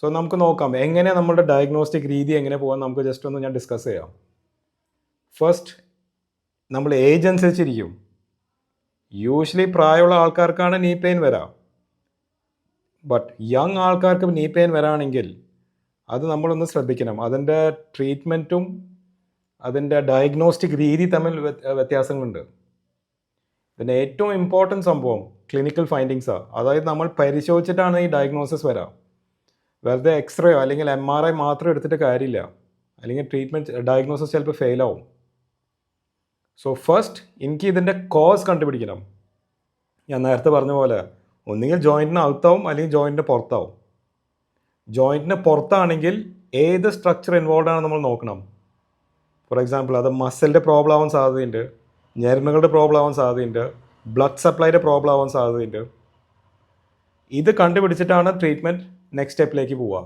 So നമുക്ക് നോക്കാം. എങ്ങനെ നമ്മുടെ ഡയഗ്നോസ്റ്റിക് രീതി എങ്ങനെ പോകാൻ നമുക്ക് ജസ്റ്റ് ഒന്ന് ഞാൻ ഡിസ്കസ് ചെയ്യാം. ഫസ്റ്റ് നമ്മൾ ഏജ് അനുസരിച്ചിരിക്കും. യൂഷ്വലി പ്രായമുള്ള ആൾക്കാർക്കാണ് നീ പെയിൻ വരാം. ബട്ട് യങ് ആൾക്കാർക്ക് നീ പെയിൻ വരാണെങ്കിൽ അത് നമ്മളൊന്ന് ശ്രദ്ധിക്കണം. അതിന്റെ ട്രീറ്റ്മെന്റും അതിന്റെ ഡയഗ്നോസ്റ്റിക് രീതി തമ്മിൽ വ്യത്- വ്യത്യാസങ്ങളുണ്ട്. പിന്നെ ഏറ്റവും ഇമ്പോർട്ടന്റ് സംഭവം ക്ലിനിക്കൽ ഫൈൻഡിങ്സാണ് അതായത് നമ്മൾ പരിശോധിച്ചിട്ടാണ് ഈ ഡയഗ്നോസിസ് വരാം. വെറുതെ എക്സ്റേയോ അല്ലെങ്കിൽ എം ആർ ഐ മാത്രം എടുത്തിട്ട് കാര്യമില്ല. അല്ലെങ്കിൽ ട്രീറ്റ്മെന്റ് ഡയഗ്നോസിസ് ചിലപ്പോൾ ഫെയിൽ ആവും. സോ ഫസ്റ്റ് എനിക്ക് ഇതിന്റെ കോസ് കണ്ടുപിടിക്കണം. ഞാൻ നേരത്തെ പറഞ്ഞ പോലെ ഒന്നുകിൽ ജോയിന്റിന് അകത്താവും അല്ലെങ്കിൽ ജോയിന്റിന് പുറത്താവും. ജോയിന്റിന് പുറത്താണെങ്കിൽ ഏത് സ്ട്രക്ചർ ഇൻവോൾവ് ആണ് നമ്മൾ നോക്കണം. ഫോർ എക്സാമ്പിൾ അത് മസിലിന്റെ പ്രോബ്ലം ആവാൻ സാധ്യതയുണ്ട്. ഞരമ്പുകളുടെ പ്രോബ്ലം ആവാൻ സാധ്യതയുണ്ട്. ബ്ലഡ് സപ്ലൈയുടെ പ്രോബ്ലം ആവാൻ സാധ്യതയുണ്ട്. ഇത് കണ്ടുപിടിച്ചിട്ടാണ് ട്രീറ്റ്മെന്റ് നെക്സ്റ്റ് സ്റ്റെപ്പിലേക്ക് പോവുക